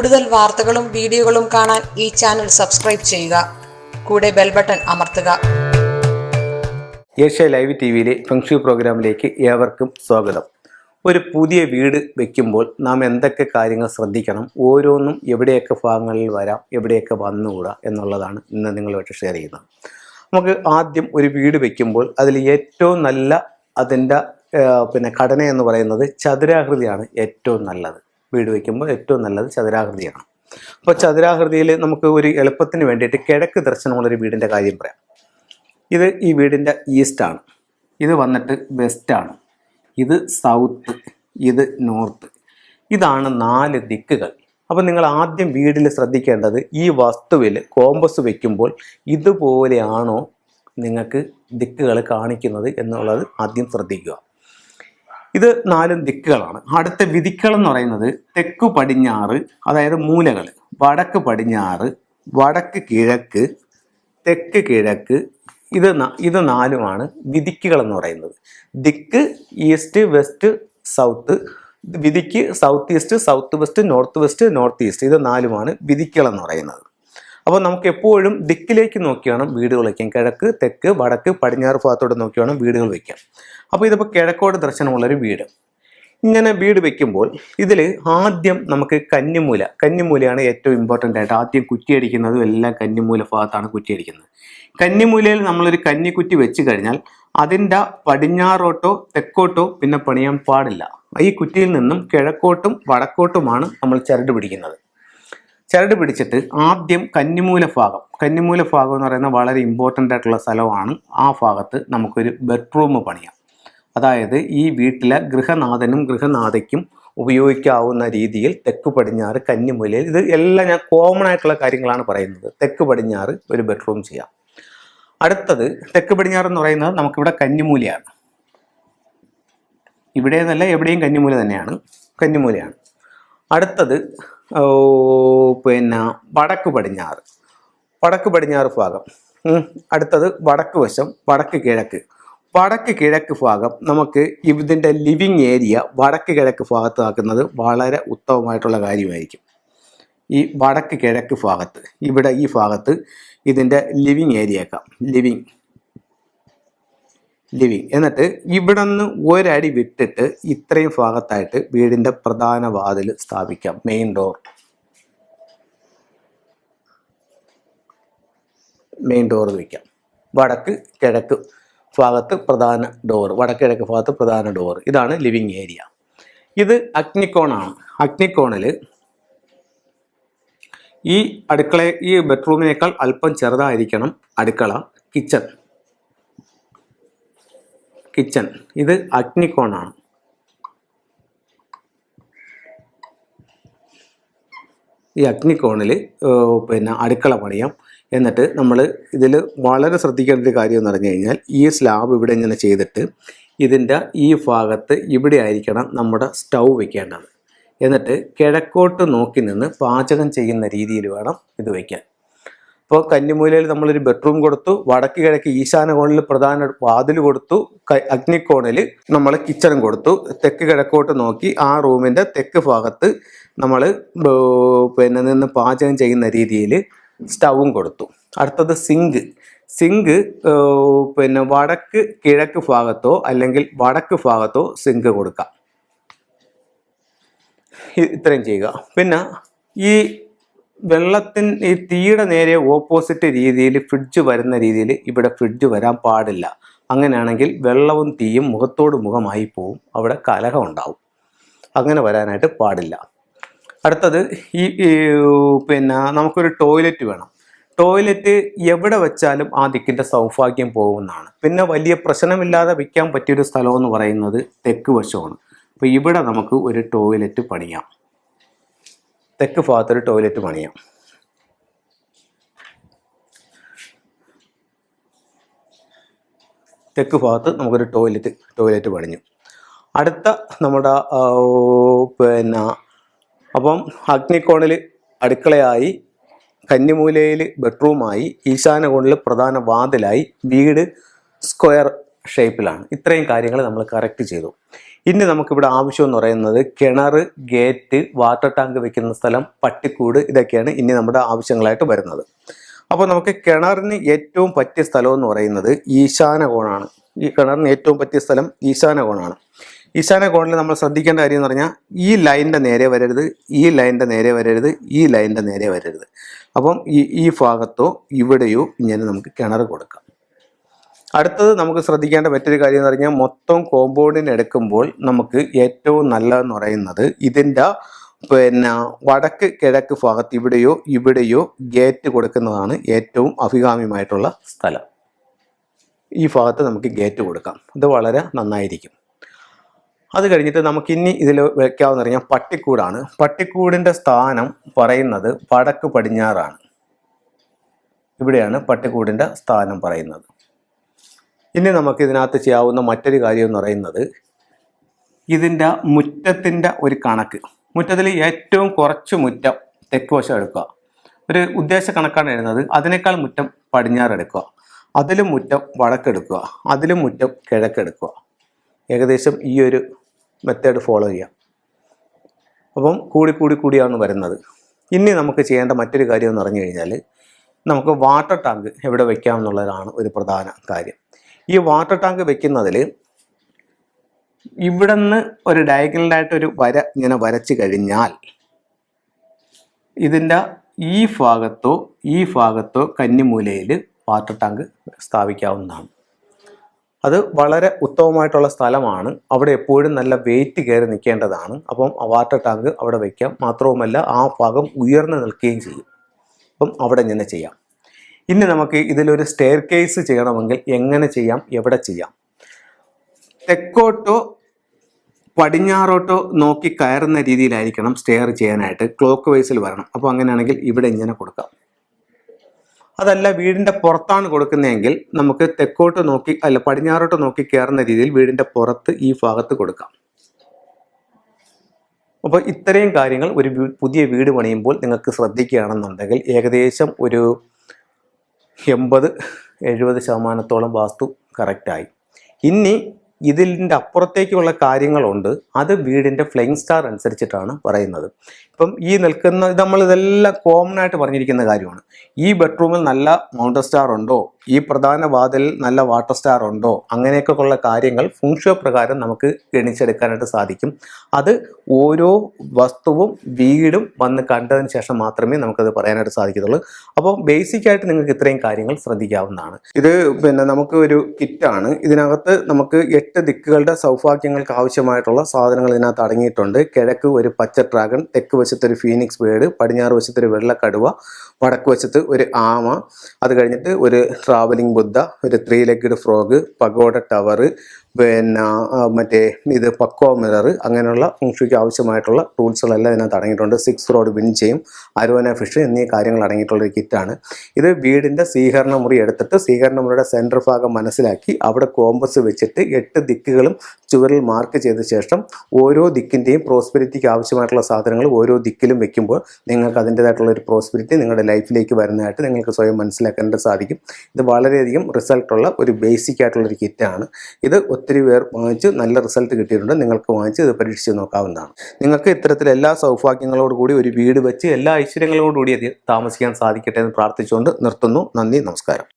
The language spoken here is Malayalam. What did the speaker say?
കൂടുതൽ വാർത്തകളും വീഡിയോകളും കാണാൻ ഈ ചാനൽ സബ്സ്ക്രൈബ് ചെയ്യുക. കൂടെ ബെൽ ബട്ടൺ അമർത്തുക. ഏഷ്യ ലൈവ് ടി വിയിലെ ഫെങ്ഷു പ്രോഗ്രാമിലേക്ക് ഏവർക്കും സ്വാഗതം. ഒരു പുതിയ വീട് വെക്കുമ്പോൾ നാം എന്തൊക്കെ കാര്യങ്ങൾ ശ്രദ്ധിക്കണം ഓരോന്നും എവിടെയൊക്കെ ഭാഗങ്ങളിൽ വരാം എവിടെയൊക്കെ വന്നുകൂടാ എന്നുള്ളതാണ് ഇന്ന് നിങ്ങളുമായിട്ട് ഷെയർ ചെയ്യുന്നത്. നമുക്ക് ആദ്യം ഒരു വീട് വെക്കുമ്പോൾ അതിൽ ഏറ്റവും നല്ല അതിന്റെ പിന്നെ ഘടന എന്ന് പറയുന്നത് ചതുരാകൃതിയാണ് ഏറ്റവും നല്ലത്. വീട് വയ്ക്കുമ്പോൾ ഏറ്റവും നല്ലത് ചതുരാകൃതിയാണ്. അപ്പോൾ ചതുരാകൃതിയിൽ നമുക്ക് ഒരു എളുപ്പത്തിന് വേണ്ടിയിട്ട് കിഴക്ക് ദർശനമുള്ളൊരു വീടിന്റെ കാര്യം പറയാം. ഇത് ഈ വീടിന്റെ ഈസ്റ്റാണ് ഇത് വന്നിട്ട് വെസ്റ്റാണ് ഇത് സൗത്ത് ഇത് നോർത്ത്. ഇതാണ് നാല് ദിക്കുകൾ. അപ്പോൾ നിങ്ങൾ ആദ്യം വീടിൽ ശ്രദ്ധിക്കേണ്ടത് ഈ വസ്തുവിൽ കോമ്പസ് വയ്ക്കുമ്പോൾ ഇതുപോലെയാണോ നിങ്ങൾക്ക് ദിക്കുകൾ കാണിക്കുന്നത് എന്നുള്ളത് ആദ്യം ശ്രദ്ധിക്കുക. ഇത് നാലും ദിക്കുകളാണ്. അടുത്ത വിധിക്കൾ എന്ന് പറയുന്നത് തെക്കു പടിഞ്ഞാറ് അതായത് മൂലകൾ. വടക്ക് പടിഞ്ഞാറ് വടക്ക് കിഴക്ക് തെക്ക് കിഴക്ക്. ഇത് ഇത് നാലുമാണ് വിധിക്കുകൾ എന്ന് പറയുന്നത്. ദിക്ക് ഈസ്റ്റ് വെസ്റ്റ് സൗത്ത്. വിധിക്ക് south east south west north west north east. ഇത് നാലുമാണ് വിധിക്കുകൾ എന്ന് പറയുന്നത്. അപ്പോൾ നമുക്ക് എപ്പോഴും ദിക്കിലേക്ക് നോക്കി വേണം വീടുകൾ വയ്ക്കാൻ. കിഴക്ക് തെക്ക് വടക്ക് പടിഞ്ഞാറ് ഭാഗത്തോട്ട് നോക്കി വേണം വീടുകൾ വയ്ക്കാൻ. അപ്പോൾ ഇതിപ്പോൾ കിഴക്കോട് ദർശനമുള്ളൊരു വീട്. ഇങ്ങനെ വീട് വെക്കുമ്പോൾ ഇതിൽ ആദ്യം നമുക്ക് കന്നിമൂല. കന്നിമൂലയാണ് ഏറ്റവും ഇമ്പോർട്ടന്റ് ആയിട്ട് ആദ്യം കുറ്റിയടിക്കുന്നതും എല്ലാം കന്നിമൂല ഭാഗത്താണ് കുറ്റിയടിക്കുന്നത് കന്നിമൂലയിൽ നമ്മളൊരു കന്നിക്കുറ്റി വെച്ച് കഴിഞ്ഞാൽ അതിന്റെ പടിഞ്ഞാറോട്ടോ തെക്കോട്ടോ പിന്നെ പണിയാൻ പാടില്ല. ഈ കുറ്റിയിൽ നിന്നും കിഴക്കോട്ടും വടക്കോട്ടുമാണ് നമ്മൾ ചരട് പിടിക്കുന്നത്. ചരട് പിടിച്ചിട്ട് ആദ്യം കന്നിമൂല ഭാഗം. കന്നിമൂല ഭാഗം എന്ന് പറയുന്ന വളരെ ഇമ്പോർട്ടന്റ് ആയിട്ടുള്ള സ്ഥലമാണ്. ആ ഭാഗത്ത് നമുക്കൊരു ബെഡ്റൂം പണിയാം. അതായത് ഈ വീട്ടിലെ ഗൃഹനാഥനും ഗൃഹനാഥയ്ക്കും ഉപയോഗിക്കാവുന്ന രീതിയിൽ തെക്ക് പടിഞ്ഞാറ് കന്നിമൂലയിൽ ഇത് എല്ലാം ഞാൻ കോമൺ ആയിട്ടുള്ള കാര്യങ്ങളാണ് പറയുന്നത്. തെക്ക് പടിഞ്ഞാറ് ഒരു ബെഡ്റൂം ചെയ്യാം. അടുത്തത് തെക്ക് പടിഞ്ഞാറ് എന്ന് പറയുന്നത് നമുക്കിവിടെ കന്നിമൂലയാണ്. ഇവിടെ എന്നല്ല എവിടെയും കന്നിമൂല തന്നെയാണ്. കന്നിമൂലയാണ്. അടുത്തത് പിന്നെ വടക്ക് പടിഞ്ഞാറ്. വടക്ക് പടിഞ്ഞാറ് ഭാഗം. അടുത്തത് വടക്ക് വശം വടക്ക് കിഴക്ക്. വടക്ക് കിഴക്ക് ഭാഗം നമുക്ക് ഇതിന്റെ ലിവിങ് ഏരിയ വടക്ക് കിഴക്ക് ഭാഗത്ത് ആക്കുന്നത് വളരെ ഉത്തമമായിട്ടുള്ള കാര്യമായിരിക്കും. ഈ വടക്ക് കിഴക്ക് ഭാഗത്ത് ഇവിടെ ഈ ഭാഗത്ത് ഇതിന്റെ ലിവിങ് ഏരിയ ആക്കാം ലിവിങ് ലിവിങ്. എന്നിട്ട് ഇവിടെ നിന്ന് ഒരടി വിട്ടിട്ട് ഇത്രയും ഭാഗത്തായിട്ട് വീടിന്റെ പ്രധാന വാതിൽ സ്ഥാപിക്കാം. മെയിൻ ഡോർ മെയിൻ ഡോർ വയ്ക്കാം വടക്ക് കിഴക്ക് ഭാഗത്ത് പ്രധാന ഡോർ വടക്ക് കിഴക്ക് ഭാഗത്ത് പ്രധാന ഡോർ ഇതാണ് ലിവിങ് ഏരിയ. ഇത് അഗ്നിക്കോണാണ് അഗ്നിക്കോണിൽ ഈ അടുക്കള ഈ ബെഡ്റൂമിനേക്കാൾ അല്പം ചെറുതായിരിക്കണം അടുക്കള കിച്ചൺ. കിച്ചൺ. ഇത് അഗ്നികോണാണ്. ഈ അഗ്നിക്കോണിൽ പിന്നെ അടുക്കള പണിയാം. എന്നിട്ട് നമ്മൾ ഇതിൽ വളരെ ശ്രദ്ധിക്കേണ്ട ഒരു കാര്യം എന്ന് പറഞ്ഞു കഴിഞ്ഞാൽ ഈ സ്ലാബ് ഇവിടെ ഇങ്ങനെ ചെയ്തിട്ട് ഇതിന്റെ ഈ ഭാഗത്ത് ഇവിടെ ആയിരിക്കണം നമ്മുടെ സ്റ്റൗ വെക്കേണ്ടത്. എന്നിട്ട് കിഴക്കോട്ട് നോക്കി നിന്ന് പാചകം ചെയ്യുന്ന രീതിയിൽ വേണം ഇത് വയ്ക്കാൻ ഇപ്പോൾ കന്നിമൂലയിൽ നമ്മളൊരു ബെഡ്റൂം കൊടുത്തു വടക്ക് കിഴക്ക് ഈശാന കോണിൽ പ്രധാന വാതിൽ കൊടുത്തു അഗ്നിക്കോണിൽ നമ്മൾ കിച്ചണും കൊടുത്തു. തെക്ക് കിഴക്കോട്ട് നോക്കി ആ റൂമിന്റെ തെക്ക് ഭാഗത്ത് നമ്മൾ പിന്നെ നിന്ന് പാചകം ചെയ്യുന്ന രീതിയിൽ സ്റ്റൗവും കൊടുത്തു. അടുത്തത് സിങ്ക് സിങ്ക് പിന്നെ വടക്ക് കിഴക്ക് ഭാഗത്തോ അല്ലെങ്കിൽ വടക്ക് ഭാഗത്തോ സിങ്ക് കൊടുക്കാം. ഇത്രയും ചെയ്യുക. പിന്നെ ഈ വെള്ളത്തിൻ ഈ തീയുടെ നേരെ ഓപ്പോസിറ്റ് രീതിയിൽ ഫ്രിഡ്ജ് വരുന്ന രീതിയിൽ ഇവിടെ ഫ്രിഡ്ജ് വരാൻ പാടില്ല. അങ്ങനെയാണെങ്കിൽ വെള്ളവും തീയും മുഖത്തോട് മുഖമായി പോവും. അവിടെ കലഹം ഉണ്ടാവും. അങ്ങനെ വരാനായിട്ട് പാടില്ല. അടുത്തത് ഈ പിന്നെ നമുക്കൊരു ടോയ്ലറ്റ് വേണം. ടോയ്ലറ്റ് എവിടെ വെച്ചാലും ആ ദിക്കിന്റെ സൗഭാഗ്യം പോകുന്നതാണ്. പിന്നെ വലിയ പ്രശ്നമില്ലാതെ വയ്ക്കാൻ പറ്റിയൊരു സ്ഥലമെന്ന് പറയുന്നത് തെക്ക് വശമാണ്. അപ്പോൾ ഇവിടെ നമുക്ക് ഒരു ടോയ്ലറ്റ് പണിയാം. തെക്ക് ഭാഗത്തൊരു ടോയ്ലറ്റ് പണിയാം. തെക്ക് ഭാഗത്ത് നമുക്കൊരു ടോയ്ലറ്റ് ടോയ്ലറ്റ് പണിഞ്ഞു. അടുത്ത നമ്മുടെ പിന്നെ അപ്പം അഗ്നിക്കോണിൽ അടുക്കളയായി കന്നിമൂലയിൽ ബെഡ്റൂമായി ഈശാന കോണിൽ പ്രധാന വാതിലായി വീട് സ്ക്വയർ ഷേപ്പിലാണ്. ഇത്രയും കാര്യങ്ങൾ നമ്മൾ കറക്റ്റ് ചെയ്തു. ഇനി നമുക്കിവിടെ ആവശ്യം എന്ന് പറയുന്നത് കിണർ ഗേറ്റ് വാട്ടർ ടാങ്ക് വെക്കുന്ന സ്ഥലം പട്ടിക്കൂട് ഇതൊക്കെയാണ് ഇനി നമ്മുടെ ആവശ്യങ്ങളായിട്ട് വരുന്നത്. അപ്പോൾ നമുക്ക് കിണറിന് ഏറ്റവും പറ്റിയ സ്ഥലം എന്ന് പറയുന്നത് ഈശാന കോണാണ് ഈ കിണറിന് ഏറ്റവും പറ്റിയ സ്ഥലം ഈശാന കോണാണ് ഈശാന കോണിൽ നമ്മൾ ശ്രദ്ധിക്കേണ്ട കാര്യം എന്ന് പറഞ്ഞാൽ ഈ ലൈന്റെ നേരെ വരരുത് ഈ ലൈന്റെ നേരെ വരരുത് ഈ ലൈന്റെ നേരെ വരരുത്. അപ്പം ഈ ഈ ഭാഗത്തോ ഇവിടെയോ ഇങ്ങനെ നമുക്ക് കിണർ കൊടുക്കാം. അടുത്തത് നമുക്ക് ശ്രദ്ധിക്കേണ്ട മറ്റൊരു കാര്യം എന്ന് പറഞ്ഞാൽ മൊത്തം കോമ്പൗണ്ടിന് എടുക്കുമ്പോൾ നമുക്ക് ഏറ്റവും നല്ലതെന്ന് പറയുന്നത് ഇതിന്റെ പിന്നെ വടക്ക് കിഴക്ക് ഭാഗത്ത് ഇവിടെയോ ഇവിടെയോ ഗേറ്റ് കൊടുക്കുന്നതാണ് ഏറ്റവും അഭികാമ്യമായിട്ടുള്ള സ്ഥലം. ഈ ഭാഗത്ത് നമുക്ക് ഗേറ്റ് കൊടുക്കാം. അത് വളരെ നന്നായിരിക്കും. അത് കഴിഞ്ഞിട്ട് നമുക്കിനി ഇതിൽ വയ്ക്കാവുന്ന പറഞ്ഞാൽ പട്ടിക്കൂടാണ്. പട്ടിക്കൂടിന്റെ സ്ഥാനം പറയുന്നത് വടക്ക് പടിഞ്ഞാറാണ്. ഇവിടെയാണ് പട്ടിക്കൂടിന്റെ സ്ഥാനം പറയുന്നത്. ഇനി നമുക്ക് ഇതിനകത്ത് ചെയ്യാവുന്ന മറ്റൊരു കാര്യം എന്ന് പറയുന്നത് ഇതിന്റെ മുറ്റത്തിന്റെ ഒരു കണക്ക്. മുറ്റത്തിൽ ഏറ്റവും കുറച്ച് മുറ്റം തെക്ക് വശം എടുക്കുക. ഒരു ഉദ്ദേശ കണക്കാണ് എഴുതുന്നത്. അതിനേക്കാൾ മുറ്റം പടിഞ്ഞാറെടുക്കുക അതിലും മുറ്റം വടക്കെടുക്കുക. അതിലും മുറ്റം കിഴക്കെടുക്കുക. ഏകദേശം ഈ ഒരു മെത്തേഡ് ഫോളോ ചെയ്യാം. അപ്പം കൂടി കൂടി കൂടിയാണ് വരുന്നത്. ഇനി നമുക്ക് ചെയ്യേണ്ട മറ്റൊരു കാര്യം എന്ന് പറഞ്ഞു കഴിഞ്ഞാൽ നമുക്ക് വാട്ടർ ടാങ്ക് എവിടെ വെക്കാം എന്നുള്ളതാണ് ഒരു പ്രധാന കാര്യം. ഈ വാട്ടർ ടാങ്ക് വെക്കുന്നതിൽ ഇവിടെ നിന്ന് ഒരു ഡയഗണലായിട്ട് ഒരു വര ഇങ്ങനെ വരച്ച് കഴിഞ്ഞാൽ ഇതിന്റെ ഈ ഭാഗത്തോ ഈ ഭാഗത്തോ കന്നിമൂലയിൽ വാട്ടർ ടാങ്ക് സ്ഥാപിക്കാവുന്നതാണ്. അത് വളരെ ഉത്തമമായിട്ടുള്ള സ്ഥലമാണ്. അവിടെ എപ്പോഴും നല്ല വെയിറ്റ് കയറി നിൽക്കേണ്ടതാണ്. അപ്പം വാട്ടർ ടാങ്ക് അവിടെ വയ്ക്കാം മാത്രവുമല്ല ആ ഭാഗം ഉയർന്നു നിൽക്കുകയും ചെയ്യും. അപ്പം അവിടെ ഇങ്ങനെ ചെയ്യാം. ഇനി നമുക്ക് ഇതിലൊരു സ്റ്റെയർ കേസ് ചെയ്യണമെങ്കിൽ എങ്ങനെ ചെയ്യാം? എവിടെ ചെയ്യാം? തെക്കോട്ടോ പടിഞ്ഞാറോട്ടോ നോക്കി കയറുന്ന രീതിയിലായിരിക്കണം സ്റ്റെയർ ചെയ്യാനായിട്ട്. ക്ലോക്ക് വൈസിൽ വരണം. അപ്പോൾ അങ്ങനെയാണെങ്കിൽ ഇവിടെ ഇങ്ങനെ കൊടുക്കാം. അതല്ല വീടിന്റെ പുറത്താണ് കൊടുക്കുന്നതെങ്കിൽ നമുക്ക് തെക്കോട്ട് നോക്കി അല്ല പടിഞ്ഞാറോട്ട് നോക്കി കയറുന്ന രീതിയിൽ വീടിന്റെ പുറത്ത് ഈ ഭാഗത്ത് കൊടുക്കാം. അപ്പോൾ ഇത്രയും കാര്യങ്ങൾ ഒരു പുതിയ വീട് പണിയുമ്പോൾ നിങ്ങൾക്ക് ശ്രദ്ധിക്കുകയാണെന്നുണ്ടെങ്കിൽ ഏകദേശം ഒരു എൺപത് എഴുപത് ശതമാനത്തോളം വാസ്തു കറക്റ്റായി. ഇനി ഇതിന്റെ അപ്പുറത്തേക്കുള്ള കാര്യങ്ങളുണ്ട്. അത് വീടിന്റെ ഫ്ലെയിങ് സ്റ്റാർ അനുസരിച്ചിട്ടാണ് പറയുന്നത്. ഇപ്പം ഈ നിൽക്കുന്ന നമ്മൾ നമ്മളിതെല്ലാം കോമൺ ആയിട്ട് പറഞ്ഞിരിക്കുന്ന കാര്യമാണ്. ഈ ബെഡ്റൂമിൽ നല്ല മൗണ്ടർ സ്റ്റാർ ഉണ്ടോ? ഈ പ്രധാന വാതിലിൽ നല്ല വാട്ടർ സ്റ്റാർ ഉണ്ടോ? അങ്ങനെയൊക്കെ ഉള്ള കാര്യങ്ങൾ ഫുങ്ഷോ പ്രകാരം നമുക്ക് ഗണിച്ചെടുക്കാനായിട്ട് സാധിക്കും. അത് ഓരോ വസ്തുവും വീടും വന്ന് കണ്ടതിന് ശേഷം മാത്രമേ നമുക്കത് പറയാനായിട്ട് സാധിക്കത്തുള്ളൂ. അപ്പോൾ ബേസിക്കായിട്ട് നിങ്ങൾക്ക് ഇത്രയും കാര്യങ്ങൾ ശ്രദ്ധിക്കാവുന്നതാണ്. ഇത് പിന്നെ നമുക്ക് ഒരു കിറ്റാണ് ഇതിനകത്ത് നമുക്ക് എട്ട് ദിക്കുകളുടെ സൗഭാഗ്യങ്ങൾക്ക് ആവശ്യമായിട്ടുള്ള സാധനങ്ങൾ ഇതിനകത്ത് അടങ്ങിയിട്ടുണ്ട്. കിഴക്ക് ഒരു പച്ച ഡ്രാഗൺ തെക്ക് വശത്ത് ഒരു ഫീനിക്സ് ബേഡ് പടിഞ്ഞാറ് വശത്ത് ഒരു വെള്ളക്കടുവ വടക്ക് വശത്ത് ഒരു ആമ അത് കഴിഞ്ഞിട്ട് ഒരു ട്രാവലിംഗ് ബുദ്ധ ഒരു three legged frog pagoda tower പിന്നെ മറ്റേ ഇത് പക്വ മിറർ അങ്ങനെയുള്ള ഫുങ്ഷയ്ക്ക് ആവശ്യമായിട്ടുള്ള ടൂൾസുകളെല്ലാം ഇതിനകത്ത് അടങ്ങിയിട്ടുണ്ട്. സിക്സ് റോഡ് വിൻ ചെയ്യും അരുവന ഫിഷ് എന്നീ കാര്യങ്ങൾ അടങ്ങിയിട്ടുള്ള ഒരു കിറ്റാണ് ഇത് വീടിന്റെ സ്വീകരണ മുറി എടുത്തിട്ട് സ്വീകരണ മുറിയുടെ സെന്റർ ഭാഗം മനസ്സിലാക്കി അവിടെ കോമ്പസ് വെച്ചിട്ട് എട്ട് ദിക്കുകളും ചുവരിൽ മാർക്ക് ചെയ്ത ശേഷം ഓരോ ദിക്കിന്റെയും പ്രോസ്പെരിറ്റിക്ക് ആവശ്യമായിട്ടുള്ള സാധനങ്ങൾ ഓരോ ദിക്കിലും വെക്കുമ്പോൾ നിങ്ങൾക്ക് അതിന്റേതായിട്ടുള്ള ഒരു പ്രോസ്പെരിറ്റി നിങ്ങളുടെ ലൈഫിലേക്ക് വരുന്നതായിട്ട് നിങ്ങൾക്ക് സ്വയം മനസ്സിലാക്കാനായിട്ട് സാധിക്കും. ഇത് വളരെയധികം റിസൾട്ടുള്ള ഒരു ബേസിക് ആയിട്ടുള്ള ഒരു കിറ്റാണ് ഇത് ഒത്തിരി പേർ വാങ്ങിച്ച് നല്ല റിസൾട്ട് കിട്ടിയിട്ടുണ്ട്. നിങ്ങൾക്ക് വാങ്ങിച്ച് ഇത് പരീക്ഷിച്ച് നോക്കാവുന്നതാണ്. നിങ്ങൾക്ക് ഇത്തരത്തിൽ എല്ലാ സൗഭാഗ്യങ്ങളോട് കൂടി ഒരു വീട് വെച്ച് എല്ലാ ഐശ്വര്യങ്ങളോടുകൂടി അത് താമസിക്കാൻ സാധിക്കട്ടെ എന്ന് പ്രാർത്ഥിച്ചുകൊണ്ട് നിർത്തുന്നു. നന്ദി നമസ്കാരം.